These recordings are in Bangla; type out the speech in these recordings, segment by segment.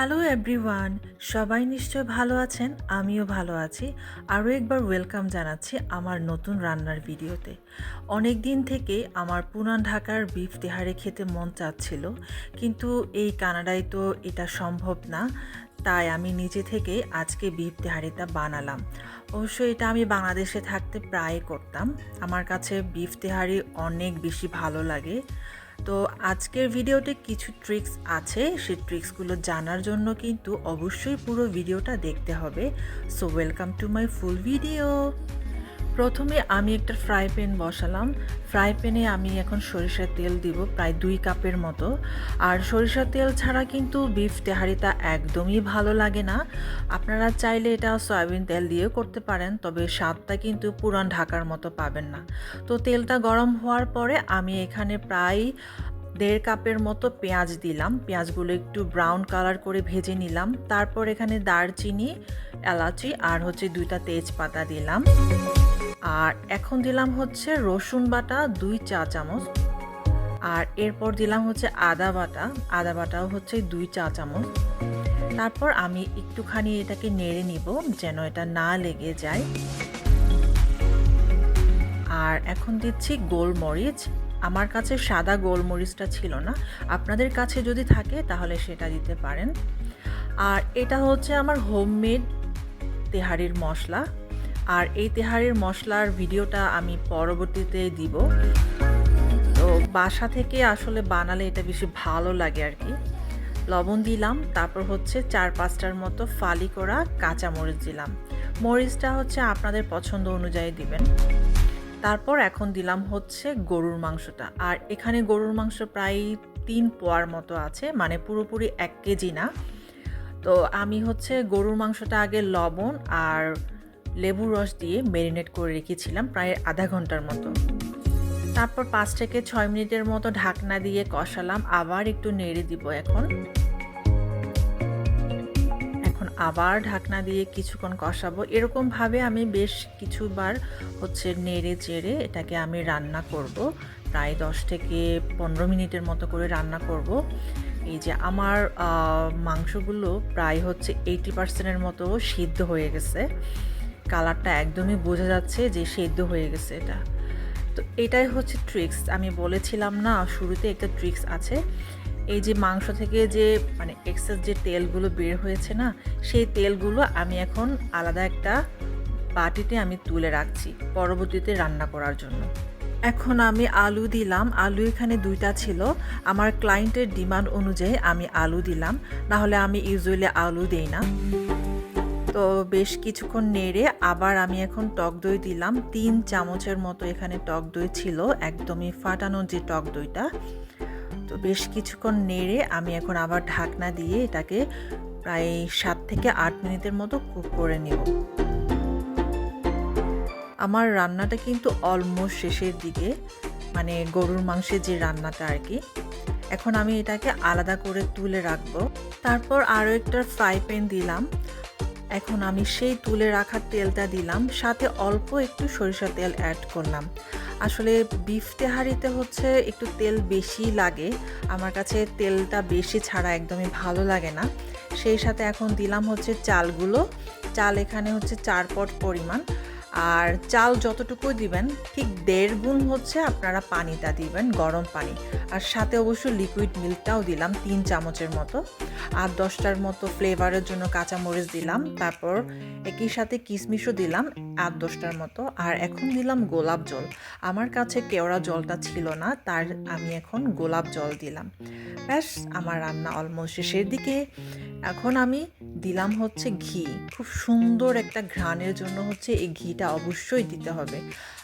হ্যালো এভরিওয়ান সবাই নিশ্চয় ভালো আছেন? আমিও ভালো আছি। আরও একবার ওয়েলকাম জানাচ্ছি আমার নতুন রান্নার ভিডিওতে। অনেক দিন থেকে আমার পুরান ঢাকার বিফ তেহারে খেতে মন চাচ্ছিল, কিন্তু এই কানাডায় তো এটা সম্ভব না, তাই আমি নিজে থেকে আজকে বিফ তেহারিটা বানালাম। অবশ্য এটা আমি বাংলাদেশে থাকতে প্রায় করতাম। আমার কাছে বিফ তেহারি অনেক বেশি ভালো লাগে। তো আজকের ভিডিওতে কিছু ট্রিক্স আছে। সেই ট্রিক্সগুলো জানার জন্য কিন্তু অবশ্যই পুরো ভিডিওটা দেখতে হবে। So welcome to my full video প্রথমে আমি একটা ফ্রাই প্যান বসালাম। ফ্রাই প্যানে আমি এখন সরিষার তেল দিব প্রায় দুই কাপের মতো। আর সরিষার তেল ছাড়া কিন্তু বিফ তেহারিটা একদমই ভালো লাগে না। আপনারা চাইলে এটা সয়াবিন তেল দিয়েও করতে পারেন, তবে স্বাদটা কিন্তু পুরান ঢাকার মতো পাবেন না। তো তেলটা গরম হওয়ার পরে আমি এখানে প্রায় দেড় কাপের মতো পেঁয়াজ দিলাম। পেঁয়াজগুলো একটু ব্রাউন কালার করে ভেজে নিলাম। তারপর এখানে দারচিনি, এলাচি আর হচ্ছে দুইটা তেজপাতা দিলাম। আর এখন দিলাম হচ্ছে রসুন বাটা দুই চা চামচ। আর এরপর দিলাম হচ্ছে আদা বাটা, আদা বাটাও হচ্ছে দুই চা চামচ। তারপর আমি একটুখানি এটাকে নেড়ে নিব যেন এটা না লেগে যায়। আর এখন দিচ্ছি গোলমরিচ। আমার কাছে সাদা গোলমরিচটা ছিল না। আপনাদের কাছে যদি থাকে তাহলে সেটা দিতে পারেন। আর এটা হচ্ছে আমার হোমমেড তেহারির মশলা। আর এই তেহারির মশলার ভিডিওটা আমি পরবর্তীতে দিব। তো বাসা থেকে আসলে বানালে এটা বেশি ভালো লাগে আর কি। লবণ দিলাম, তারপর হচ্ছে চার পাঁচটার মতো ফালি করা কাঁচা মরিচ দিলাম। মরিচটা হচ্ছে আপনাদের পছন্দ অনুযায়ী দিবেন। তারপর এখন দিলাম হচ্ছে গরুর মাংসটা। আর এখানে গরুর মাংস প্রায় তিন পোয়ার মতো আছে মানে পুরোপুরি এক কেজি না। তো আমি হচ্ছে গরুর মাংসটা আগে লবণ আর লেবুর রস দিয়ে ম্যারিনেট করে রেখেছিলাম প্রায় আধা ঘণ্টার মতো। তারপর পাঁচ থেকে ছয় মিনিটের মতো ঢাকনা দিয়ে কষালাম, আবার একটু নেড়ে দিব এখন। এখন আবার ঢাকনা দিয়ে কিছুক্ষণ কষাবো। এরকমভাবে আমি বেশ কিছুবার হচ্ছে নেড়ে চেড়ে এটাকে আমি রান্না করব। প্রায় দশ থেকে পনেরো মিনিটের মতো করে রান্না করব। এই যে আমার মাংসগুলো প্রায় হচ্ছে এইটি পার্সেন্টের মতো সিদ্ধ হয়ে গেছে। কালারটা একদমই বোঝা যাচ্ছে যে সেদ্ধ হয়ে গেছে এটা। তো এটাই হচ্ছে ট্রিক্স। আমি বলেছিলাম না, শুরুতে একটা ট্রিক্স আছে। এই যে মাংস থেকে যে মানে এক্সেস যে তেলগুলো বের হয়েছে না, সেই তেলগুলো আমি এখন আলাদা একটা বাটিতে আমি তুলে রাখছি পরবর্তীতে রান্না করার জন্য। এখন আমি আলু দিলাম। আলু এখানে দুইটা ছিল। আমার ক্লায়েন্টের ডিমান্ড অনুযায়ী আমি আলু দিলাম। না হলে আমি ইউজুয়ালি আলু দেই না। তো বেশ কিছুক্ষণ নেড়ে আবার আমি এখন টক দই দিলাম। তিন চামচের মতো এখানে টক দই ছিল, একদমই ফাটানো যে টক দইটা। তো বেশ কিছুক্ষণ নেড়ে আমি এখন আবার ঢাকনা দিয়ে এটাকে প্রায় সাত থেকে আট মিনিটের মতো কুক করে নেব। আমার রান্নাটা কিন্তু অলমোস্ট শেষের দিকে মানে গরুর মাংসের যে রান্নাটা আর কি। এখন আমি এটাকে আলাদা করে তুলে রাখব। তারপর আরও একটা ফ্রাই প্যান দিলাম। এখন আমি সেই তুলে রাখার তেলটা দিলাম, সাথে অল্প একটু সরিষা তেল অ্যাড করলাম। আসলে বিফ তেহারিতে হচ্ছে একটু তেল বেশি লাগে, আমার কাছে তেলটা বেশি ছাড়া একদমই ভালো লাগে না। সেই সাথে এখন দিলাম হচ্ছে চালগুলো, চাল এখানে হচ্ছে চার পট পরিমাণ। আর চাল যতটুকু দিবেন, ঠিক দেড় গুণ হচ্ছে আপনারা পানিটা দিবেন, গরম পানি। আর সাথে অবশ্য লিকুইড মিল্কটাও দিলাম, তিন চামচের মতো। আর দশটার মতো ফ্লেভারের জন্য কাঁচামরিচ দিলাম, তারপর একই সাথে কিশমিশও দিলাম আট দশটার মতো। আর এখন দিলাম গোলাপ জল। আমার কাছে কেওড়া জলটা ছিল না, তার আমি এখন গোলাপ জল দিলাম। ব্যাস, আমার রান্না অলমোস্ট শেষের দিকে। এখন আমি দিলাম হচ্ছে ঘি। খুব সুন্দর একটা ঘ্রাণের জন্য হচ্ছে এই ঘিটা অবশ্যই দিতে হবে।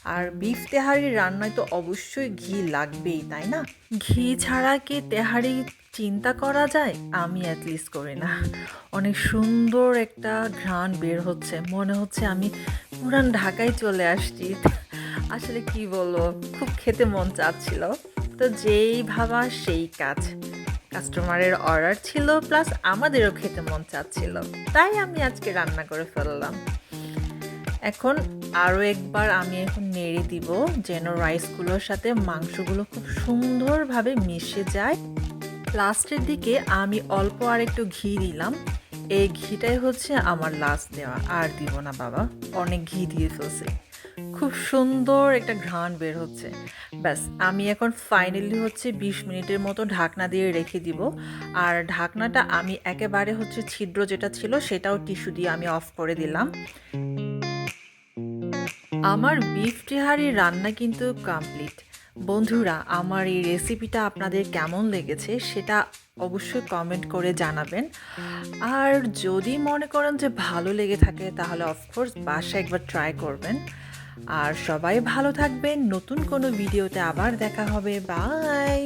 আর বিফ তেহারির রান্নায় তো অবশ্যই ঘি লাগবেই, তাই না? ঘি ছাড়া কি তেহারি চিন্তা করা যায়? আমি অ্যাটলিস্ট করি না। অনেক সুন্দর একটা ঘ্রাণ বের হচ্ছে। মনে হচ্ছে আমি পুরান ঢাকায় চলে আসছি। আসলে কি বলব, খুব খেতে মন চাচ্ছিল। তো যেই ভাবা সেই কাজ। কাস্টমারের অর্ডার ছিল, প্লাস আমাদেরও খেতে মন চাচ্ছিল। তাই আমি আজকে রান্না করে ফেললাম। এখন আরও একবার আমি এখন নেড়ে দিব যেন রাইসগুলোর সাথে মাংসগুলো খুব সুন্দরভাবে মিশে যায়। লাস্টের দিকে আমি অল্প আর একটু ঘি দিলাম। এই ঘিটাই হচ্ছে আমার লাস্ট দেওয়া। আর দিব না বাবা, অনেক ঘি দিয়ে ফেলছে। খুব সুন্দর একটা ঘ্রাণ বের হচ্ছে। ব্যাস, আমি এখন ফাইনালি হচ্ছে বিশ মিনিটের মতো ঢাকনা দিয়ে রেখে দিব। আর ঢাকনাটা আমি একেবারে হচ্ছে ছিদ্র যেটা ছিল সেটাও টিস্যু দিয়ে আমি অফ করে দিলাম। আমার বিফ টেহারি রান্না কিন্তু কমপ্লিট বন্ধুরা, আমার এই রেসিপিটা আপনাদের কেমন লেগেছে সেটা অবশ্যই কমেন্ট করে জানাবেন। আর যদি মনে করেন যে ভালো লেগে থাকে, তাহলে অফকোর্স বাসায় একবার ট্রাই করবেন। আর সবাই ভালো থাকবেন, নতুন কোনো ভিডিওতে আবার দেখা হবে। বাই